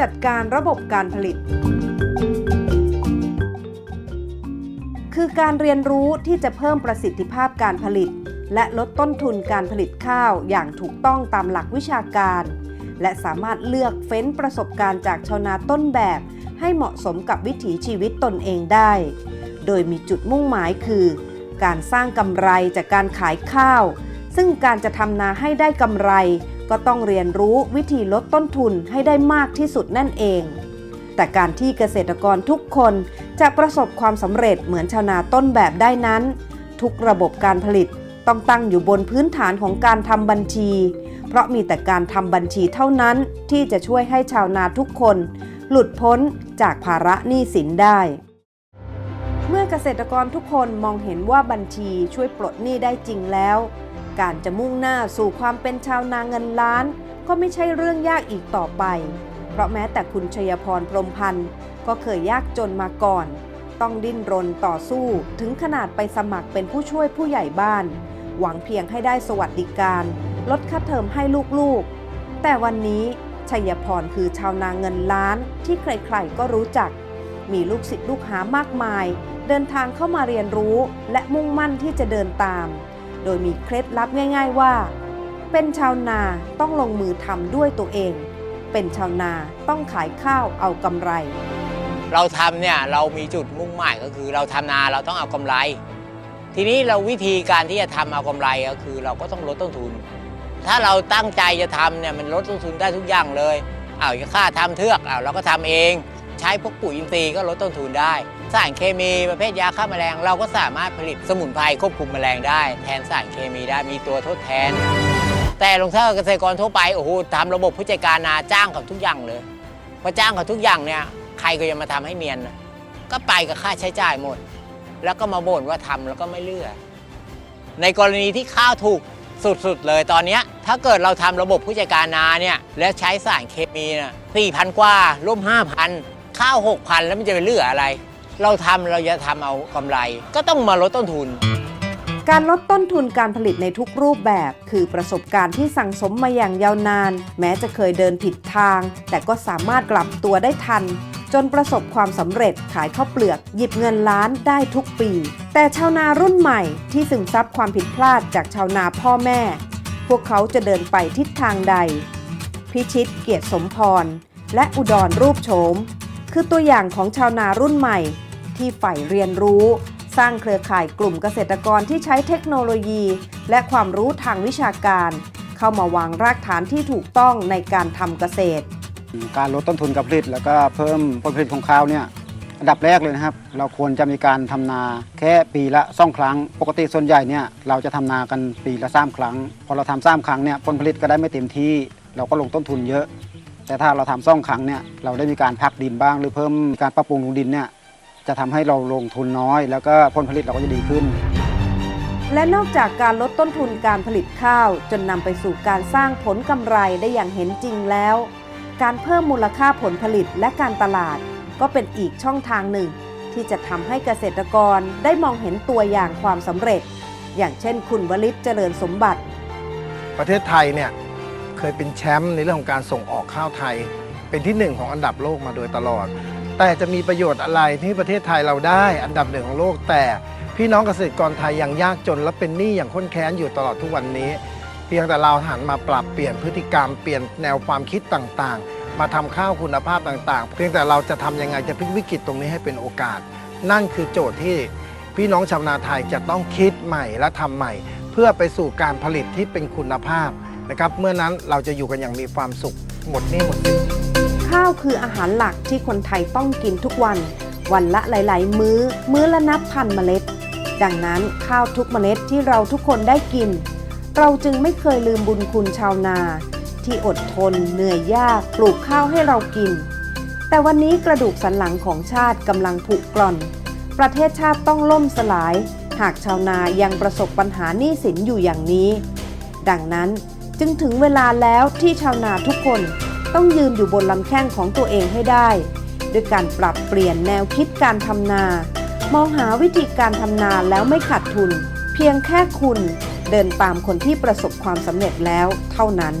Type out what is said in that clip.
จัดการระบบการผลิต คือการเรียนรู้ที่จะเพิ่มประสิทธิภาพการผลิต และลดต้นทุนการผลิตข้าวอย่างถูกต้องตามหลักวิชาการ และสามารถเลือกเฟ้นประสบการณ์จากชาวนาต้นแบบ ให้เหมาะสมกับวิถีชีวิตตนเองได้ โดยมีจุดมุ่งหมายคือ การสร้างกำไรจากการขายข้าว ซึ่งการจะทำนาให้ได้กำไร ก็ต้องเรียนรู้วิธีลดต้นทุนให้ได้มากที่สุดนั่นเอง แต่การที่เกษตรกรทุกคนจะประสบความสำเร็จเหมือนชาวนาต้นแบบได้นั้น ทุกระบบการผลิตต้องตั้งอยู่บนพื้นฐานของการทำบัญชี เพราะมีแต่การทำบัญชีเท่านั้นที่จะช่วยให้ชาวนาทุกคน หลุดพ้นจากภาระหนี้สินได้ เมื่อเกษตรกรทุกคนมองเห็นว่าบัญชีช่วยปลดหนี้ได้จริงแล้ว การจะมุ่งหน้าสู่ความเป็นชาวนาเงินล้าน ก็ไม่ใช่เรื่องยากอีกต่อไป เพราะแม้แต่คุณชยพรพรมพันธ์ก็เคยยากจนมาก่อน ต้องดิ้นรนต่อสู้ถึงขนาดไปสมัครเป็นผู้ช่วยผู้ใหญ่บ้าน หวังเพียงให้ได้สวัสดิการ ลดค่าเทอมให้ลูกๆ แต่วันนี้ชัยพรคือชาวนาเงินล้านที่ใครๆก็รู้จัก มีลูกศิษย์ลูกหามากมาย เดินทางเข้ามาเรียนรู้และมุ่งมั่นที่จะเดินตาม โดยมีเคล็ดลับง่าย ๆว่า เป็นชาวนาต้องลงมือทำด้วยตัวเอง เป็นชาวนาต้องขายข้าวเอากำไร เราทำเนี่ยเรามีจุดมุ่งหมายก็คือ เราทำนาเราต้องเอากำไร ทีนี้เราวิธีการที่จะทำเอากำไรก็คือ เราก็ต้องลดต้นทุน ถ้าเราตั้งใจจะทำเนี่ยมันลดต้นทุนได้ทุกอย่างเลยเอาค่าทำเทือกเอาเราก็ทำเอง ใช้พวกปุ๋ยอินทรีย์ก็ลดต้นทุนได้ สารเคมีประเภทยาฆ่าแมลง เราก็สามารถผลิตสมุนไพรควบคุมแมลงได้ แทนสารเคมีได้มีตัวทดแทน แต่ลงถ้าเกษตรกรทั่วไปโอ้โหทำระบบผู้จัดการนาจ้างเขาทุกอย่างเลยพอจ้างเขาทุกอย่างเนี่ยใครก็จะมาทำให้เนียนนะก็ไปกับค่าใช้จ่ายหมด แล้วก็มาบ่นว่าทำแล้วก็ไม่เลือกในกรณีที่ข้าวถูกสุดๆ เลยตอนนี้ถ้าเกิดเราทำระบบผู้จัดการนาเนี่ย แล้วใช้สารเคมีนะสี่พันกว่าร่วมห้าพัน ข้าวหกพันแล้วมันจะไปเหลืออะไร เราทำเราจะทำเอากำไร ก็ต้องมาลดต้นทุน การลดต้นทุนการผลิตในทุกรูปแบบ คือประสบการณ์ที่สั่งสมมาอย่างยาวนาน แม้จะเคยเดินผิดทาง แต่ก็สามารถกลับตัวได้ทัน จนประสบความสำเร็จขายข้าวเปลือก หยิบเงินล้านได้ทุกปี แต่ชาวนารุ่นใหม่ที่ซึมซับความผิดพลาดจากชาวนาพ่อแม่ พวกเขาจะเดินไปทิศทางใด พิชิตเกียรติสมพร และอุดรรูปโฉม คือตัวอย่างของชาวนารุ่นใหม่ ที่ใฝ่เรียนรู้ สร้างเครือข่ายกลุ่มเกษตรกรที่ใช้เทคโนโลยี และความรู้ทางวิชาการ เข้ามาวางรากฐานที่ถูกต้องในการทำเกษตร การลดต้นทุนการผลิตแล้วก็เพิ่มผลผลิตของข้าวเนี่ยอันดับแรกเลยนะครับ เราควรจะมีการทำนาแค่ปีละสองครั้ง ปกติส่วนใหญ่เนี่ยเราจะทำนากันปีละสามครั้ง พอเราทำสามครั้งเนี่ยผลผลิตก็ได้ไม่เต็มที่ เราก็ลงต้นทุนเยอะ แต่ถ้าเราทำสองครั้งเนี่ยเราได้มีการพักดินบ้าง หรือเพิ่มการปรับปรุงลงดินเนี่ยจะทำให้เราลงทุนน้อย แล้วก็ผลผลิตเราก็จะดีขึ้น และนอกจากการลดต้นทุนการผลิตข้าว จนนำไปสู่การสร้างผลกำไรได้อย่างเห็นจริงแล้ว การเพิ่มมูลค่าผลผลิตและการตลาด ก็เป็นอีกช่องทางหนึ่ง ที่จะทำให้เกษตรกรได้มองเห็นตัวอย่างความสำเร็จ อย่างเช่นคุณวลิตเจริญสมบัติ ประเทศไทยเนี่ย เคยเป็นแชมป์ในเรื่องของการส่งออกข้าวไทย เป็นที่หนึ่งของอันดับโลกมาโดยตลอด แต่จะมีประโยชน์อะไรที่ประเทศไทยเราได้อันดับหนึ่งของโลก แต่พี่น้องเกษตรกรไทยยังยากจน และเป็นหนี้อย่างข้นแค้นอยู่ตลอดทุกวันนี้ เพียงแต่เราหันมาปรับเปลี่ยนพฤติกรรมเปลี่ยนแนวความคิดต่างๆ มาทำข้าวคุณภาพต่างๆ เพียงแต่เราจะทำยังไงจะพลิกวิกฤตตรงนี้ให้เป็นโอกาส นั่นคือโจทย์ที่พี่น้องชาวนาไทยจะต้องคิดใหม่และทำใหม่ เพื่อไปสู่การผลิตที่เป็นคุณภาพ นะครับ เมื่อนั้นเราจะอยู่กันอย่างมีความสุข หมดหนี้หมดสินข้าวคืออาหารหลักที่คนไทยต้องกินทุกวัน วันละหลาย ๆ มื้อ มื้อละนับพันเมล็ด ดังนั้นข้าวทุกเมล็ดที่เราทุกคนได้กิน เราจึงไม่เคยลืมบุญคุณชาวนา ที่อดทน เหนื่อยยากปลูกข้าวให้เรากิน แต่วันนี้กระดูกสันหลังของชาติกำลังผุกร่อน ประเทศชาติต้องล่มสลาย หากชาวนายังประสบปัญหาหนี้สินอยู่อย่างนี้ ดังนั้น จึงถึงเวลาแล้วที่ชาวนาทุกคนต้องยืนอยู่บนลำแข้งของตัวเองให้ได้ ด้วยการปรับเปลี่ยนแนวคิดการทำนา มองหาวิธีการทำนาแล้วไม่ขาดทุน เพียงแค่คุณเดินตามคนที่ประสบความสำเร็จแล้วเท่านั้น